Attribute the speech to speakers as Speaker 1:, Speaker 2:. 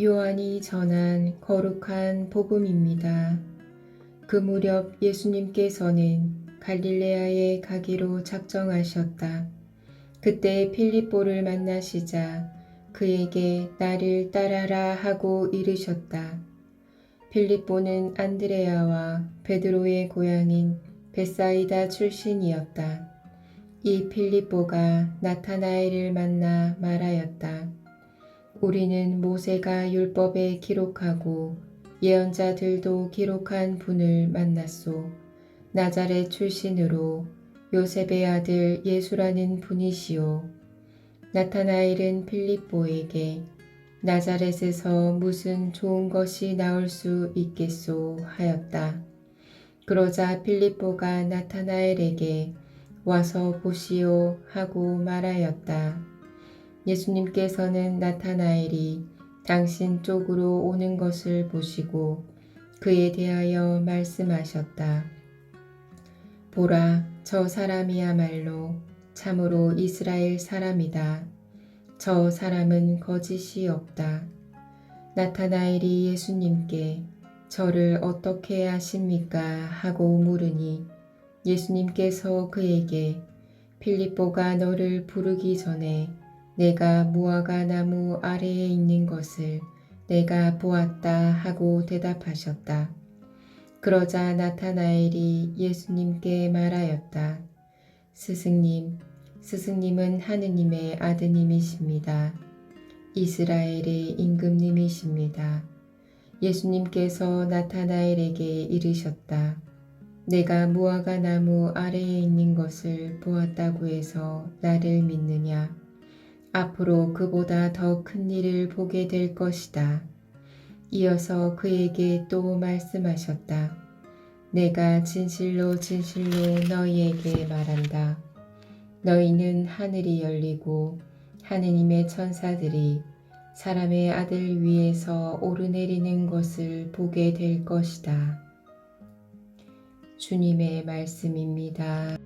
Speaker 1: 요한이 전한 거룩한 복음입니다. 그 무렵 예수님께서는 갈릴레아에 가기로 작정하셨다. 그때 필립보를 만나시자 그에게 나를 따라라 하고 이르셨다. 필립보는 안드레아와 베드로의 고향인 베사이다 출신이었다. 이 필립보가 나타나엘을 만나 말하였다. 우리는 모세가 율법에 기록하고 예언자들도 기록한 분을 만났소. 나자렛 출신으로 요셉의 아들 예수라는 분이시오. 나타나엘은 필립보에게 나자렛에서 무슨 좋은 것이 나올 수 있겠소 하였다. 그러자 필립보가 나타나엘에게 와서 보시오 하고 말하였다. 예수님께서는 나타나엘이 당신 쪽으로 오는 것을 보시고 그에 대하여 말씀하셨다. 보라, 저 사람이야말로 참으로 이스라엘 사람이다. 저 사람은 거짓이 없다. 나타나엘이 예수님께 저를 어떻게 아십니까? 하고 물으니 예수님께서 그에게 필립보가 너를 부르기 전에 내가 무화과 나무 아래에 있는 것을 내가 보았다 하고 대답하셨다. 그러자 나타나엘이 예수님께 말하였다. 스승님, 스승님은 하느님의 아드님이십니다. 이스라엘의 임금님이십니다. 예수님께서 나타나엘에게 이르셨다. 내가 무화과 나무 아래에 있는 것을 보았다고 해서 나를 믿느냐? 앞으로 그보다 더 큰 일을 보게 될 것이다. 이어서 그에게 또 말씀하셨다. 내가 진실로 진실로 너희에게 말한다. 너희는 하늘이 열리고 하느님의 천사들이 사람의 아들 위에서 오르내리는 것을 보게 될 것이다. 주님의 말씀입니다.